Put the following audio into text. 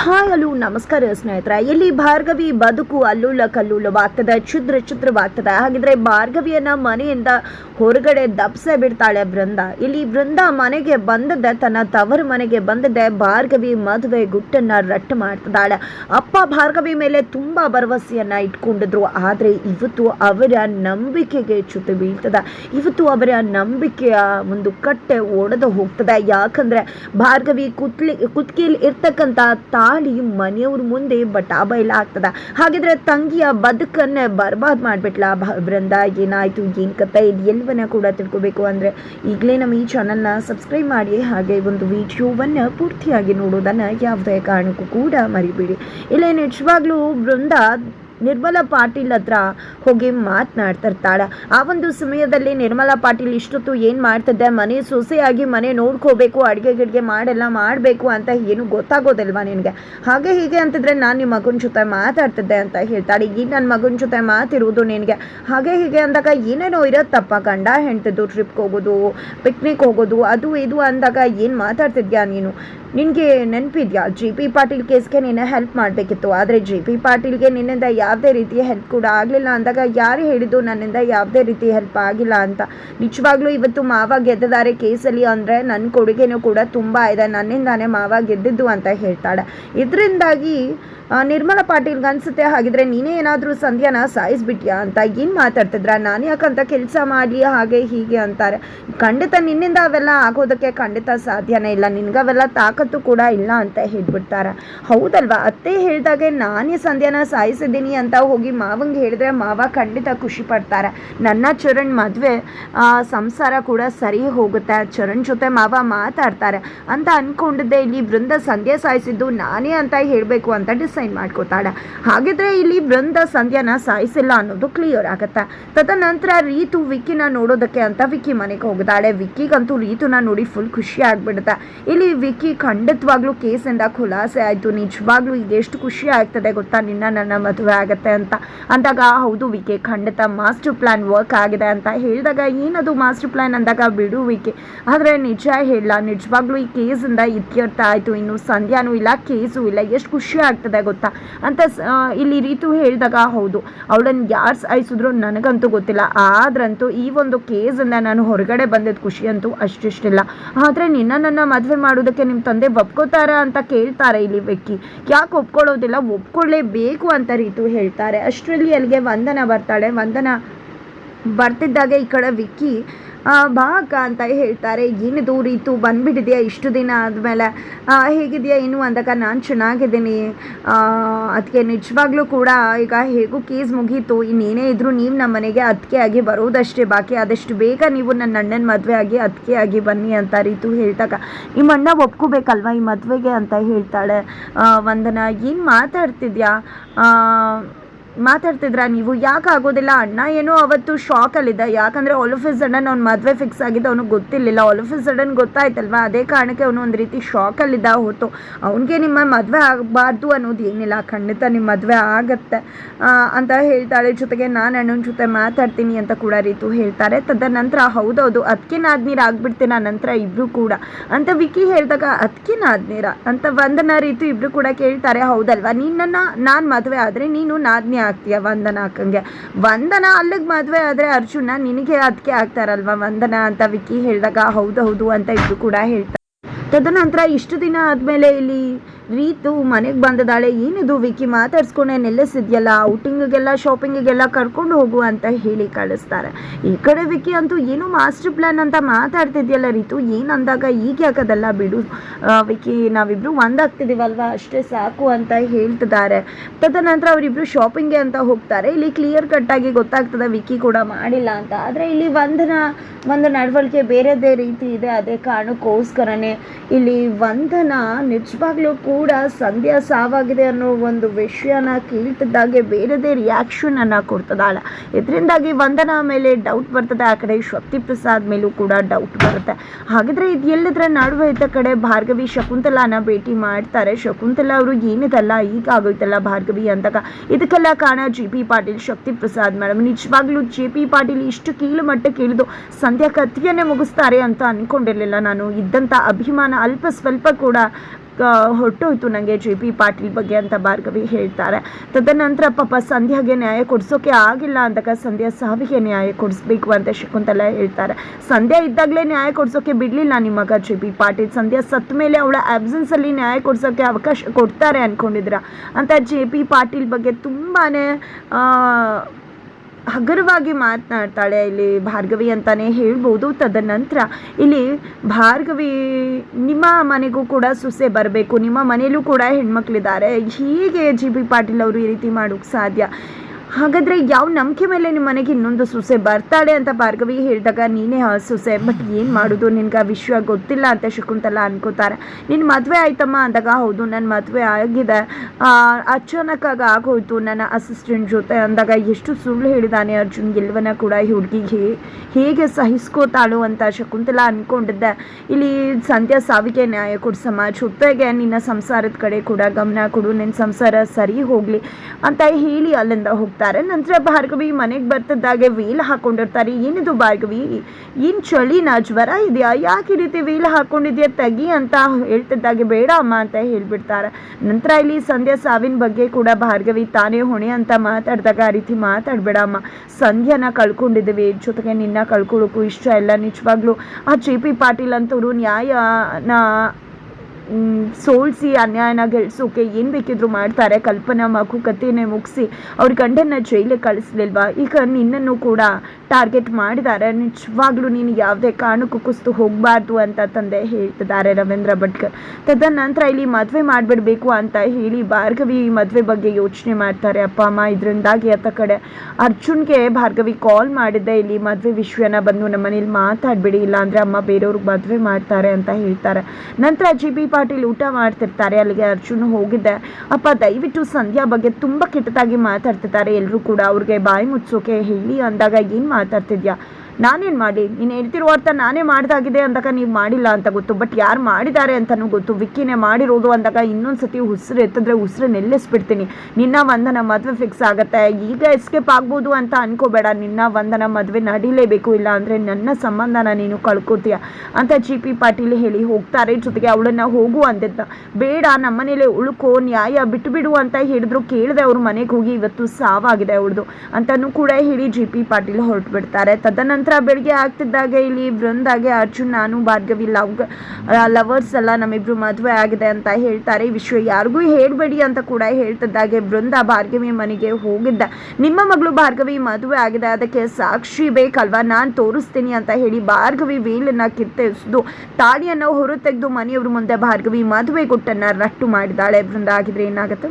Hi hello ನಮಸ್ಕಾರ ಸ್ನೇಹಿತರ. ಇಲ್ಲಿ ಭಾರ್ಗವಿ ಬದುಕು ಅಲ್ಲುಲ ಕಲ್ಲುಲವಾಗ್ತದೆ ಛುದ್ರ ಛಿದ್ರವಾಗ್ತದೆ ಹಾಗಿದ್ರೆ ಭಾರ್ಗವಿಯನ್ನ ಮನೆಯಿಂದ ಹೊರಗಡೆ ದಪ್ಸೆ ಬಿಡ್ತಾಳೆ ಬೃಂದ ಇಲ್ಲಿ ಬೃಂದ ಮನೆಗೆ ಬಂದದ್ದೆ ತನ್ನ ತವರು ಮನೆಗೆ ಬಂದದ್ದೆ ಭಾರ್ಗವಿ ಮದುವೆ ಗುಟ್ಟನ್ನ ರಟ್ಟು ಮಾಡ್ತಿದ್ದಾಳೆ. ಅಪ್ಪ ಭಾರ್ಗವಿ ಮೇಲೆ ತುಂಬಾ ಭರವಸೆಯನ್ನ ಇಟ್ಕೊಂಡಿದ್ರು. ಆದ್ರೆ ಇವತ್ತು ಅವರ ನಂಬಿಕೆಗೆ ಚ್ಯುತಿ ಬೀಳ್ತದೆ. ಇವತ್ತು ಅವರ ನಂಬಿಕೆಯ ಒಂದು ಕಟ್ಟೆ ಒಡೆದು ಹೋಗ್ತದೆ. ಯಾಕಂದ್ರೆ ಭಾರ್ಗವಿ ಕುತ್ಲಿ ಕುತ್ಕಿಲ್ ಇರ್ತಕ್ಕಂಥ ತಾಳಿ ಮನೆಯವ್ರ ಮುಂದೆ ಬಟಾಬೈಲ ಆಗ್ತದ. ಹಾಗಿದ್ರೆ ತಂಗಿಯ ಬದುಕನ್ನ ಬರ್ಬಾದ್ ಮಾಡ್ಬಿಟ್ಲ ಬೃಂದ ಏನಾಯ್ತು, ಏನ್ ಕಥೆ ಇದು ಎಲ್ಲವನ್ನ ಕೂಡ ತಿಳ್ಕೊಬೇಕು ಅಂದ್ರೆ ಈಗಲೇ ನಮ್ಮ ಈ ಚಾನಲ್ನ ಸಬ್ಸ್ಕ್ರೈಬ್ ಮಾಡಿ, ಹಾಗೆ ಒಂದು ವಿಡಿಯೋವನ್ನ ಪೂರ್ತಿಯಾಗಿ ನೋಡೋದನ್ನ ಯಾವುದೇ ಕಾರಣಕ್ಕೂ ಕೂಡ ಮರಿಬೇಡಿ. ಇಲ್ಲೇ ನಿಜವಾಗ್ಲೂ ಬೃಂದ ನಿರ್ಮಲಾ ಪಾಟೀಲ್ ಹತ್ರ ಹೋಗಿ ಮಾತನಾಡ್ತಿರ್ತಾಳೆ ಆ ಒಂದು ಸಮಯದಲ್ಲಿ ನಿರ್ಮಲಾ ಪಾಟೀಲ್ ಇಷ್ಟೊತ್ತು ಏನು ಮಾಡ್ತಿದ್ದೆ? ಮನೆ ಸೊಸೆಯಾಗಿ ಮನೆ ನೋಡ್ಕೋಬೇಕು, ಅಡುಗೆ ಗಿಡ್ಗೆ ಮಾಡೆಲ್ಲ ಮಾಡಬೇಕು ಅಂತ ಏನು ಗೊತ್ತಾಗೋದಿಲ್ವಾ ನಿನಗೆ? ಹಾಗೆ ಹೀಗೆ ಅಂತಿದ್ರೆ ನಾನು ನಿಮ್ಮ ಮಗನ ಜೊತೆ ಮಾತಾಡ್ತಿದ್ದೆ ಅಂತ ಹೇಳ್ತಾಳೆ. ಈಗ ನನ್ನ ಮಗನ ಜೊತೆ ಮಾತಿರುವುದು ನಿನಗೆ. ಹಾಗೆ ಹೀಗೆ ಅಂದಾಗ ಏನೇನೋ ಇರತ್ತಪ್ಪ ಗಂಡ ಹೆಂಡ್ತಿದ್ದು ಟ್ರಿಪ್ಗೆ ಹೋಗೋದು ಪಿಕ್ನಿಕ್ ಹೋಗೋದು, ಅದು ಇದು ಅಂದಾಗ ಏನು ಮಾತಾಡ್ತಿದ್ಯಾ ನೀನು? ನಿನಗೆ ನೆನಪಿದ್ಯಾ? ಜಿ ಪಿ ಪಾಟೀಲ್ ಕೇಸ್ಗೆ ನೀನು ಹೆಲ್ಪ್ ಮಾಡಬೇಕಿತ್ತು. ಆದರೆ ಜಿ ಪಿ ಪಾಟೀಲ್ಗೆ ನಿನ್ನಿಂದ ಯಾವುದೇ ರೀತಿಯ ಹೆಲ್ಪ್ ಕೂಡ ಆಗಲಿಲ್ಲ ಅಂದಾಗ ಯಾರು ಹೇಳಿದ್ದು ನನ್ನಿಂದ ಯಾವುದೇ ರೀತಿ ಹೆಲ್ಪ್ ಆಗಿಲ್ಲ ಅಂತ. ನಿಜವಾಗ್ಲೂ ಇವತ್ತು ಮಾವ ಗೆದ್ದಿದ್ದಾರೆ ಕೇಸಲ್ಲಿ ಅಂದರೆ ನನ್ನ ಕೊಡುಗೆನೂ ಕೂಡ ತುಂಬ ಇದೆ, ನನ್ನಿಂದಾನೇ ಮಾವ ಗೆದ್ದಿದ್ದು ಅಂತ ಹೇಳ್ತಾಳೆ. ಇದರಿಂದಾಗಿ ನಿರ್ಮಲಾ ಪಾಟೀಲ್ಗೆ ಅನ್ಸುತ್ತೆ, ಹಾಗಿದ್ರೆ ನೀನೇ ಏನಾದರೂ ಸಂಧ್ಯಾನ ಸಾಯಿಸ್ಬಿಟ್ಯಾ ಅಂತ. ಏನು ಮಾತಾಡ್ತಿದ್ರ? ನಾನು ಯಾಕಂತ ಕೆಲಸ ಮಾಡಲಿ, ಹಾಗೆ ಹೀಗೆ ಅಂತಾರೆ. ಖಂಡಿತ ನಿನ್ನಿಂದ ಅವೆಲ್ಲ ಆಗೋದಕ್ಕೆ ಖಂಡಿತ ಸಾಧ್ಯನೇ ಇಲ್ಲ. ನಿನ್ಗವೆಲ್ಲ ತಾಕತ್ತು ಕೂಡ ಇಲ್ಲ ಅಂತ ಹೇಳ್ಬಿಡ್ತಾರೆ. ಹೌದಲ್ವಾ? ಅತ್ತೆ ಹೇಳಿದಾಗೆ ನಾನೇ ಸಂಧ್ಯಾನ ಸಾಯಿಸಿದ್ದೀನಿ ಅಂತ ಹೋಗಿ ಮಾವಂಗೆ ಹೇಳಿದ್ರೆ ಮಾವ ಖಂಡಿತ ಖುಷಿ ಪಡ್ತಾರೆ. ನನ್ನ ಚರಣ್ ಮದುವೆ ಸಂಸಾರ ಕೂಡ ಸರಿ ಹೋಗುತ್ತೆ. ಚರಣ್ ಜೊತೆ ಮಾವ ಮಾತಾಡ್ತಾರೆ. ಅಂತ ಅನ್ಕೊಂಡಿದ್ದೆ ಇಲ್ಲಿ ವೃಂದ ಸಂಧ್ಯಾ ಸಾಯಿಸಿದ್ದು ನಾನೇ ಅಂತ ಹೇಳಬೇಕು ಅಂತ ಡಿಸೈಡ್ ಮಾಡ್ಕೋತಾಳೆ. ಹಾಗಿದ್ರೆ ಇಲ್ಲಿ ವೃಂದ ಸಂಧ್ಯಾನ ಸಾಯಿಸಿಲ್ಲ ಅನ್ನೋದು ಕ್ಲಿಯರ್ ಆಗುತ್ತೆ. ತದನಂತರ ರೀತು ವಿಕ್ಕಿನ ನೋಡೋದಕ್ಕೆ ಅಂತ ವಿಕ್ಕಿ ಮನೆಗೆ ಹೋಗಿದ್ದಾಳೆ ವಿಕ್ಕಿಗಂತೂ ರೀತುನ ನೋಡಿ ಫುಲ್ ಖುಷಿ ಆಗ್ಬಿಡುತ್ತೆ. ಇಲ್ಲಿ ವಿಕ್ಕಿ ಖಂಡಿತವಾಗ್ಲೂ ಕೇಸಿಂದ ಖುಲಾಸೆ ಆಯಿತು. ನಿಜವಾಗ್ಲೂ ಇದೆಷ್ಟು ಖುಷಿ ಆಗ್ತದೆ ಗೊತ್ತಾ ನಿನ್ನ ನನ್ನ ಮದುವೆ ಆಗತ್ತೆ ಅಂತ. ಅಂದಾಗ, ಹೌದು ವಿಕೆ, ಖಂಡಿತ ಮಾಸ್ಟರ್ ಪ್ಲಾನ್ ವರ್ಕ್ ಆಗಿದೆ ಅಂತ ಹೇಳಿದಾಗ ಏನದು ಮಾಸ್ಟರ್ ಪ್ಲಾನ್ ಅಂದಾಗ? ಬಿಡು ವಿಕೆ. ಆದರೆ ನಿಜ ಹೇಳ, ನಿಜವಾಗ್ಲೂ ಈ ಕೇಸಿಂದ ಇತ್ಯರ್ಥ ಆಯಿತು. ಇನ್ನು ಸಂಧ್ಯಾನೂ ಇಲ್ಲ ಕೇಸು ಇಲ್ಲ. ಎಷ್ಟು ಖುಷಿ ಆಗ್ತದೆ ಗೊತ್ತಾ? ಅಂತ ಇಲ್ಲಿ ರೀತು ಹೇಳಿದಾಗ, ಹೌದು. ಅವಳನ್ನು ಯಾರು ಸಾಯಿಸಿದ್ರು ನನಗಂತೂ ಗೊತ್ತಿಲ್ಲ. ಆದ್ರಂತೂ ಈ ಒಂದು ಕೇಸಿಂದ ನಾನು ಹೊರಗಡೆ ಬಂದಿದ್ದ ಖುಷಿ ಅಂತೂ ಅಷ್ಟಿಷ್ಟಿಲ್ಲ. ಆದರೆ ನಿನ್ನ ನನ್ನ ಮದುವೆ ಮಾಡೋದಕ್ಕೆ ನಿಮ್ಮ ತಂದೆ ಒಪ್ಕೋತಾರ ಅಂತ ಕೇಳ್ತಾರೆ ಇಲ್ಲಿ ವ್ಯಕ್ತಿ ಯಾಕೆ ಒಪ್ಕೊಳ್ಳೋದಿಲ್ಲ? ಒಪ್ಕೊಳ್ಳೇಬೇಕು ಅಂತ ರೀತು ಹೇಳ್ತಾರೆ. ಅಷ್ಟರಲ್ಲಿ ಅಲ್ಲಿಗೆ ವಂದನ ಬರ್ತಾಳೆ. ವಂದನ ಬರ್ತಿದ್ದಾಗೆ ಈ ಕಡೆ ವಿಕ್ಕಿ ಬಾ ಅಕ್ಕ ಅಂತ ಹೇಳ್ತಾರೆ. ಏನಿದು ರೀತು ಬಂದುಬಿಟ್ಟಿದೆಯಾ ಇಷ್ಟು ದಿನ ಆದಮೇಲೆ? ಹೇಗಿದೆಯಾ ಏನು ಅಂದಾಗ? ನಾನು ಚೆನ್ನಾಗಿದ್ದೀನಿ. ಅದಕ್ಕೆ ನಿಜವಾಗ್ಲೂ ಕೂಡ ಈಗ ಹೇಗೂ ಕೇಸ್ ಮುಗೀತು. ಇನ್ನೇನೇ ಇದ್ರೂ ನೀವು ನಮ್ಮ ಮನೆಗೆ ಅದಕ್ಕೆ ಆಗಿ ಬರೋದಷ್ಟೇ. ಬಾಕಿ ಆದಷ್ಟು ಬೇಗ ನೀವು ನನ್ನ ಅಣ್ಣನ ಮದುವೆ ಆಗಿ ಅದಕ್ಕೆ ಆಗಿ ಬನ್ನಿ ಅಂತ ರೀತು ಹೇಳ್ತಾಗ ನಿಮ್ಮ ಅಣ್ಣ ಒಪ್ಕೋಬೇಕಲ್ವಾ ಈ ಮದುವೆಗೆ ಅಂತ ಹೇಳ್ತಾಳೆ. ವಂದನಾ, ಏನು ಮಾತಾಡ್ತಿದ್ಯಾ? ಮಾತಾಡ್ತಿದ್ರಾ ನೀವು? ಯಾಕೆ ಆಗೋದಿಲ್ಲ? ಅಣ್ಣ ಏನೋ ಅವತ್ತು ಶಾಕಲ್ಲಿದ್ದ ಯಾಕಂದರೆ ಆಫ್ ಸಡನ್ ಅವ್ನ ಮದುವೆ ಫಿಕ್ಸ್ ಆಗಿದ್ದು ಅವನು ಗೊತ್ತಿರಲಿಲ್ಲ. ಆಫ್ ಸಡನ್ ಗೊತ್ತಾಯ್ತಲ್ವ? ಅದೇ ಕಾರಣಕ್ಕೆ ಅವನು ಒಂದು ರೀತಿ ಶಾಕಲ್ಲಿದ್ದ ಹೊತ್ತು ಅವನಿಗೆ ನಿಮ್ಮ ಮದುವೆ ಆಗಬಾರ್ದು ಅನ್ನೋದು ಏನಿಲ್ಲ. ಖಂಡಿತ ನಿಮ್ಮ ಮದುವೆ ಆಗತ್ತೆ ಅಂತ ಹೇಳ್ತಾಳೆ. ಜೊತೆಗೆ ನಾನು ಅಣ್ಣನ ಜೊತೆ ಮಾತಾಡ್ತೀನಿ ಅಂತ ಕೂಡ ರೀತು ಹೇಳ್ತಾರೆ. ತದನಂತರ ಹೌದೌದು ಅದಕ್ಕೆ ನಾದ್ನೀರು ಆಗ್ಬಿಡ್ತೀನಿ ನಂತರ ಇಬ್ಬರು ಕೂಡ ಅಂತ ವಿಕಿ ಹೇಳಿದಾಗ ಅದಕ್ಕೆ ನಾದ್ನೀರ? ಅಂತ ವಂದನ ರೀತು ಇಬ್ರು ಕೂಡ ಕೇಳ್ತಾರೆ. ಹೌದಲ್ವಾ? ನಿನ್ನನ್ನು ನಾನು ಮದುವೆ ಆದರೆ ನೀನು ನಾದ್ನಿ ಆಗ್ತೀಯ? ವಂದನ ಹಾಕಂಗೆ ವಂದನ, ಅಲ್ಲಿಗೆ ಮದುವೆ ಆದರೆ ಅರ್ಜುನ ನಿನಗೆ ಅದಕ್ಕೆ ಆಗ್ತಾರಲ್ವಾ ವಂದನ ಅಂತ ವಿಕ್ಕಿ ಹೇಳಿದಾಗ? ಹೌದು ಅಂತ ಇದ್ದು ಕೂಡ ಹೇಳ್ತಾರೆ ತದನಂತರ ಇಷ್ಟು ದಿನ ಆದಮೇಲೆ ಇಲ್ಲಿ ರೀತು ಮನೆಗೆ ಬಂದದಾಳೆ, ಏನಿದು ವಿಕಿ ಮಾತಾಡ್ಸ್ಕೊಂಡೆ ನೆಲೆಸಿದ್ಯಲ್ಲ, ಔಟಿಂಗಿಗೆಲ್ಲ, ಶಾಪಿಂಗಿಗೆಲ್ಲ ಕರ್ಕೊಂಡು ಹೋಗು ಅಂತ ಹೇಳಿ ಕಳಿಸ್ತಾರೆ. ಈ ಕಡೆ ವಿಕಿ ಅಂತೂ ಏನು ಮಾಸ್ಟರ್ ಪ್ಲಾನ್ ಅಂತ ಮಾತಾಡ್ತಿದ್ಯಲ್ಲ ರೀತು ಏನು ಅಂದಾಗ ಈಗ ಯಾಕದಲ್ಲ ಬಿಡು ವಿಕಿ ನಾವಿಬ್ರು ಒಂದಾಗ್ತಿದೀವಲ್ವಾ, ಅಷ್ಟೇ ಸಾಕು ಅಂತ ಹೇಳ್ತಿದ್ದಾರೆ. ತದನಂತರ ಅವರಿಬ್ರು ಶಾಪಿಂಗ್ಗೆ ಅಂತ ಹೋಗ್ತಾರೆ. ಇಲ್ಲಿ ಕ್ಲಿಯರ್ ಕಟ್ ಆಗಿ ಗೊತ್ತಾಗ್ತದೆ ವಿಕಿ ಕೂಡ ಮಾಡಿಲ್ಲ ಅಂತ. ಆದರೆ ಇಲ್ಲಿ ವಂದನ, ಒಂದು ನಡವಳಿಕೆ ಬೇರೆದೇ ರೀತಿ ಇದೆ, ಅದೇ ಕಾರಣಕ್ಕೋಸ್ಕರನೇ. ಇಲ್ಲಿ ವಂದನ ನಿಜವಾಗ್ಲೂ ಸಂಧ್ಯಾ ಸಾವಾಗಿದೆ ಅನ್ನೋ ಒಂದು ವಿಷಯನ ಕೇಳ್ತಿದ್ದಾಗೆ ಬೇರೆದೇ ರಿಯಾಕ್ಷನ್ ಅನ್ನ ಕೊಡ್ತದಾಳೆ. ಇದರಿಂದಾಗಿ ವಂದನ ಮೇಲೆ ಡೌಟ್ ಬರ್ತದೆ, ಆ ಕಡೆ ಶಕ್ತಿ ಪ್ರಸಾದ್ ಮೇಲೂ ಕೂಡ ಡೌಟ್ ಬರುತ್ತೆ. ಹಾಗಿದ್ರೆ ಇದು ಎಲ್ಲದರ ನಡುವೆ ಇದ್ದ ಕಡೆ ಭಾರ್ಗವಿ ಶಕುಂತಲಾನ ಭೇಟಿ ಮಾಡ್ತಾರೆ. ಶಕುಂತಲಾ ಅವರು ಏನಿದಲ್ಲ ಈಗ ಆಗೋಯ್ತಲ್ಲ ಭಾರ್ಗವಿ ಅಂದಾಗ, ಇದಕ್ಕೆಲ್ಲ ಕಾರಣ G P Patil, Shakti Prasad madam ನಿಜವಾಗ್ಲೂ ಜೆ ಪಿ ಪಾಟೀಲ್ ಇಷ್ಟು ಕೀಳು ಮಟ್ಟಕ್ಕೆ ಕೇಳಿದು ಸಂಧ್ಯಾ ಕತ್ತಿಯನ್ನೇ ಮುಗಿಸ್ತಾರೆ ಅಂತ ಅನ್ಕೊಂಡಿರ್ಲಿಲ್ಲ ನಾನು. ಇದ್ದಂಥ ಅಭಿಮಾನ ಅಲ್ಪ ಸ್ವಲ್ಪ ಕೂಡ ಹೊರಟೋಯ್ತು ನನಗೆ ಜೆ ಪಿ ಪಾಟೀಲ್ ಬಗ್ಗೆ ಅಂತ ಭಾರ್ಗವಿ ಹೇಳ್ತಾರೆ. ತದನಂತರ ಪಾಪ ಸಂಧ್ಯಾಗೆ ನ್ಯಾಯ ಕೊಡಿಸೋಕೆ ಆಗಿಲ್ಲ ಅಂದಾಗ ಸಂಧ್ಯಾ ಸಾವಿಗೆ ನ್ಯಾಯ ಕೊಡಿಸ್ಬೇಕು ಅಂತ ಶಕುಂತಲ ಹೇಳ್ತಾರೆ. ಸಂಧ್ಯಾ ಇದ್ದಾಗಲೇ ನ್ಯಾಯ ಕೊಡಿಸೋಕೆ ಬಿಡಲಿಲ್ಲ ನಿಮ್ಮ ಮಗ ಜೆ ಪಿ ಪಾಟೀಲ್. ಸಂಧ್ಯಾ ಸತ್ತ ಮೇಲೆ ಅವಳ ಆಬ್ಸೆನ್ಸಲ್ಲಿ ನ್ಯಾಯ ಕೊಡಿಸೋಕೆ ಅವಕಾಶ ಕೊಡ್ತಾರೆ ಅಂದ್ಕೊಂಡಿದ್ರ ಅಂತ ಜೆ ಪಿ ಪಾಟೀಲ್ ಬಗ್ಗೆ ತುಂಬಾ ಹಗುರವಾಗಿ ಮಾತನಾಡ್ತಾಳೆ ಇಲ್ಲಿ ಭಾರ್ಗವಿ ಅಂತಾನೆ ಹೇಳ್ಬೋದು. ತದನಂತರ ಇಲ್ಲಿ ಭಾರ್ಗವಿ ನಿಮ್ಮ ಮನೆಗೂ ಕೂಡ ಸುಸೆ ಬರಬೇಕು. ನಿಮ್ಮ ಮನೆಯಲ್ಲೂ ಕೂಡ ಹೆಣ್ಮಕ್ಳಿದ್ದಾರೆ. ಹೀಗೆ ಜಿ ಬಿ ಪಾಟೀಲ್ ಅವರು ಈ ರೀತಿ ಮಾಡೋಕ್ಕೆ ಸಾಧ್ಯ? ಹಾಗಾದರೆ ಯಾವ ನಂಬಿಕೆ ಮೇಲೆ ನಿಮ್ಮ ಮನೆಗೆ ಇನ್ನೊಂದು ಸೊಸೆ ಬರ್ತಾಳೆ ಅಂತ ಭಾರ್ಗವಿ ಹೇಳಿದಾಗ ನೀನೇ ಸೊಸೆ ಬಟ್ ಏನು ಮಾಡೋದು? ನಿನಗೆ ಆ ವಿಷಯ ಗೊತ್ತಿಲ್ಲ ಅಂತ ಶಕುಂತಲ ಅನ್ಕೋತಾರೆ. ನಿನ್ನ ಮದುವೆ ಆಯ್ತಮ್ಮ? ಅಂದಾಗ, ಹೌದು ನನ್ನ ಮದುವೆ ಆಗಿದೆ. ಅಚಾನಕ್ಕಾಗಿ ಆಗೋಯ್ತು. ನನ್ನ ಅಸಿಸ್ಟೆಂಟ್ ಜೊತೆ ಅಂದಾಗ ಎಷ್ಟು ಸುಳ್ಳು ಹೇಳಿದಾನೆ ಅರ್ಜುನ್. ಗೆಲ್ವನ ಕೂಡ ಈ ಹುಡುಗಿಗೆ ಹೇಗೆ ಸಹಿಸ್ಕೋತಾಳು ಅಂತ ಶಕುಂತಲ ಅನ್ಕೊಂಡಿದ್ದೆ. ಇಲ್ಲಿ ಸಂಧ್ಯಾ ಸಾವಿಗೆ ನ್ಯಾಯ ಕೊಡ್ಸಮ್ಮ. ಜೊತೆಗೆ ನಿನ್ನ ಸಂಸಾರದ ಕಡೆ ಕೂಡ ಗಮನ ಕೊಡು. ನಿನ್ನ ಸಂಸಾರ ಸರಿ ಹೋಗಲಿ ಅಂತ ಹೇಳಿ ಅಲ್ಲಿಂದ ಹೋಗ್ತಾರೆ ನಂತರ ಭಾರ್ಗವಿ ಮನೆಗೆ ಬರ್ತಿದ್ದಾಗೆ ವೀಲ್ ಹಾಕೊಂಡಿರ್ತಾರೆ. ಏನಿದು ಭಾರ್ಗವಿ? ಏನು ಚಳಿನ ಜ್ವರ ಇದೆಯಾ? ಯಾಕೆ ಈ ರೀತಿ ವೀಲ್ ಹಾಕೊಂಡಿದ್ಯಾ? ತಗಿ ಅಂತ ಹೇಳ್ತಿದ್ದಾಗೆ, ಬೇಡ ಅಮ್ಮ ಅಂತ ಹೇಳ್ಬಿಡ್ತಾರೆ. ನಂತರ ಇಲ್ಲಿ ಸಂಧ್ಯಾ ಸಾವಿನ ಬಗ್ಗೆ ಕೂಡ ಭಾರ್ಗವಿ ತಾನೇ ಹೊಣೆ ಅಂತ ಮಾತಾಡಿದಾಗ ಆ ರೀತಿ ಮಾತಾಡಬೇಡ ಅಮ್ಮ. ಸಂಧ್ಯಾನ ಕಳ್ಕೊಂಡಿದ್ದೀವಿ ಜೊತೆಗೆ ನಿನ್ನ ಕಳ್ಕೊಳ್ಳೋಕ್ಕೂ ಇಷ್ಟ ಎಲ್ಲ ನಿಜವಾಗ್ಲೂ ಆ ಜೆ ಪಿ ಪಾಟೀಲ್ ಅಂತವರು ನ್ಯಾಯನ ಸೋಲ್ಸಿ ಅನ್ಯಾಯನ ಗೆಲ್ಸೋಕೆ ಏನು ಬೇಕಿದ್ರು ಮಾಡ್ತಾರೆ. ಕಲ್ಪನಾ, ಮಗು ಕಥೆನೇ ಮುಗಿಸಿ ಅವ್ರ ಗಂಡನ್ನ ಜೈಲಿಗೆ ಕಳಿಸ್ಲಿಲ್ವಾ? ಈಗ ನಿನ್ನನ್ನು ಕೂಡ ಟಾರ್ಗೆಟ್ ಮಾಡಿದ್ದಾರೆ ನಿಜವಾಗ್ಲೂ ನೀನು ಯಾವುದೇ ಕಾರಣಕ್ಕೂ ಕುಸ್ತು ಹೋಗಬಾರ್ದು ಅಂತ ತಂದೆ ಹೇಳ್ತಿದ್ದಾರೆ ರವೀಂದ್ರ ಭಟ್ಕರ್. ತದನಂತರ ಇಲ್ಲಿ ಮದುವೆ ಮಾಡಿಬಿಡ್ಬೇಕು ಅಂತ ಹೇಳಿ ಭಾರ್ಗವಿ ಮದುವೆ ಬಗ್ಗೆ ಯೋಚನೆ ಮಾಡ್ತಾರೆ. ಅಪ್ಪ, ಅಮ್ಮ ಇದರಿಂದಾಗಿ ಅತ್ತ ಕಡೆ ಅರ್ಜುನ್ಗೆ ಭಾರ್ಗವಿ ಕಾಲ್ ಮಾಡಿದ್ದೆ. ಇಲ್ಲಿ ಮದುವೆ ವಿಷಯನ ಬಂದು ನಮ್ಮ ಮನೇಲಿ ಇಲ್ಲ ಇಲ್ಲಾಂದ್ರೆ ಅಮ್ಮ ಬೇರೆಯವ್ರಿಗೆ ಮದುವೆ ಮಾಡ್ತಾರೆ ಅಂತ ಹೇಳ್ತಾರೆ. ನಂತರ ಜಿ ಬಿ ಪಾಟೀಲ್ ಊಟ ಮಾಡ್ತಿರ್ತಾರೆ, ಅಲ್ಲಿಗೆ ಅರ್ಜುನ್ ಹೋಗಿದ್ದೆ ಅಪ್ಪ, ದಯವಿಟ್ಟು ಸಂಧ್ಯಾ ಬಗ್ಗೆ ತುಂಬ ಕೆಟ್ಟದಾಗಿ ಮಾತಾಡ್ತಿದ್ದಾರೆ. ಎಲ್ಲರೂ ಕೂಡ ಅವ್ರಿಗೆ ಬಾಯಿ ಮುಚ್ಚೋಕೆ ಹೇಳಿ ಅಂದಾಗ ಏನು ಮಾತಾಡ್ತಿದ್ಯಾ? ನಾನೇನು ಮಾಡಿ? ನೀನು ಹೇಳ್ತಿರೋ ಅರ್ಥ ನಾನೇ ಮಾಡ್ದಾಗಿದೆ ಅಂದಾಗ ನೀವು ಮಾಡಿಲ್ಲ ಅಂತ ಗೊತ್ತು. ಬಟ್ ಯಾರು ಮಾಡಿದ್ದಾರೆ ಅಂತಲೂ ಗೊತ್ತು. ವಿಕ್ಕಿನೇ ಮಾಡಿರೋದು ಅಂದಾಗ ಇನ್ನೊಂದು ಸತಿ ಉಸಿರು ಎತ್ತಿದ್ರೆ ಉಸಿರು ನಿಲ್ಲಿಸ್ಬಿಡ್ತೀನಿ. ನಿನ್ನ ವಂದನ ಮದುವೆ ಫಿಕ್ಸ್ ಆಗುತ್ತೆ. ಈಗ ಎಸ್ಕೇಪ್ ಆಗ್ಬೋದು ಅಂತ ಅನ್ಕೋಬೇಡ. ನಿನ್ನ ವಂದನ ಮದುವೆ ನಡೀಲೇಬೇಕು. ಇಲ್ಲ ಅಂದರೆ ನನ್ನ ಸಂಬಂಧನ ನೀನು ಕಳ್ಕೊತೀಯ ಅಂತ ಜಿ ಪಿ ಪಾಟೀಲ್ ಹೇಳಿ ಹೋಗ್ತಾರೆ. ಜೊತೆಗೆ ಅವಳನ್ನ ಹೋಗು ಅಂದಿದ್ದ. ಬೇಡ ನಮ್ಮನೇಲೆ ಉಳ್ಕೋ, ನ್ಯಾಯ ಬಿಟ್ಟುಬಿಡು ಅಂತ ಹೇಳಿದ್ರು. ಕೇಳಿದೆ ಅವ್ರ ಮನೆಗೆ ಹೋಗಿ ಇವತ್ತು ಸಾವಾಗಿದೆ ಅವಳದು ಅಂತಲೂ ಕೂಡ ಹೇಳಿ ಜಿ ಪಿ ಪಾಟೀಲ್ ಹೊರಟು ಬಿಡ್ತಾರೆ ತದನಂತರ ಬೆಳಿಗ್ಗೆ ಆಗ್ತಿದ್ದಾಗ ಇಲ್ಲಿ ಬೃಂದಾಗೆ ಅರ್ಜುನ್, ನಾನು, ಭಾರ್ಗವಿ, ಲವ್ ಲವರ್ಸ್ ಎಲ್ಲ ನಮ್ಮಿಬ್ರು ಮದುವೆ ಆಗಿದೆ ಅಂತ ಹೇಳ್ತಾರೆ. ಈ ವಿಷಯ ಯಾರಿಗೂ ಹೇಳಬೇಡಿ ಅಂತ ಕೂಡ ಹೇಳ್ತಿದ್ದಾಗೆ ಬೃಂದ ಭಾರ್ಗವಿ ಮನೆಗೆ ಹೋಗಿದ್ದ. ನಿಮ್ಮ ಮಗಳು ಭಾರ್ಗವಿ ಮದುವೆ ಆಗಿದೆ, ಅದಕ್ಕೆ ಸಾಕ್ಷಿ ಬೇಕಲ್ವಾ? ನಾನು ತೋರಿಸ್ತೀನಿ ಅಂತ ಹೇಳಿ ಭಾರ್ಗವಿ ವೇಲನ್ನು ಕಿತ್ತೆಸ್ದು ತಾಳಿಯನ್ನು ಹೊರತೆಗೆದು ಮನೆಯವ್ರ ಮುಂದೆ ಭಾರ್ಗವಿ ಮದುವೆ ಗುಟ್ಟನ್ನ ರಟ್ಟು ಮಾಡಿದಾಳೆ ಬೃಂದ ಆಗಿದ್ರೆ ಏನಾಗುತ್ತೆ?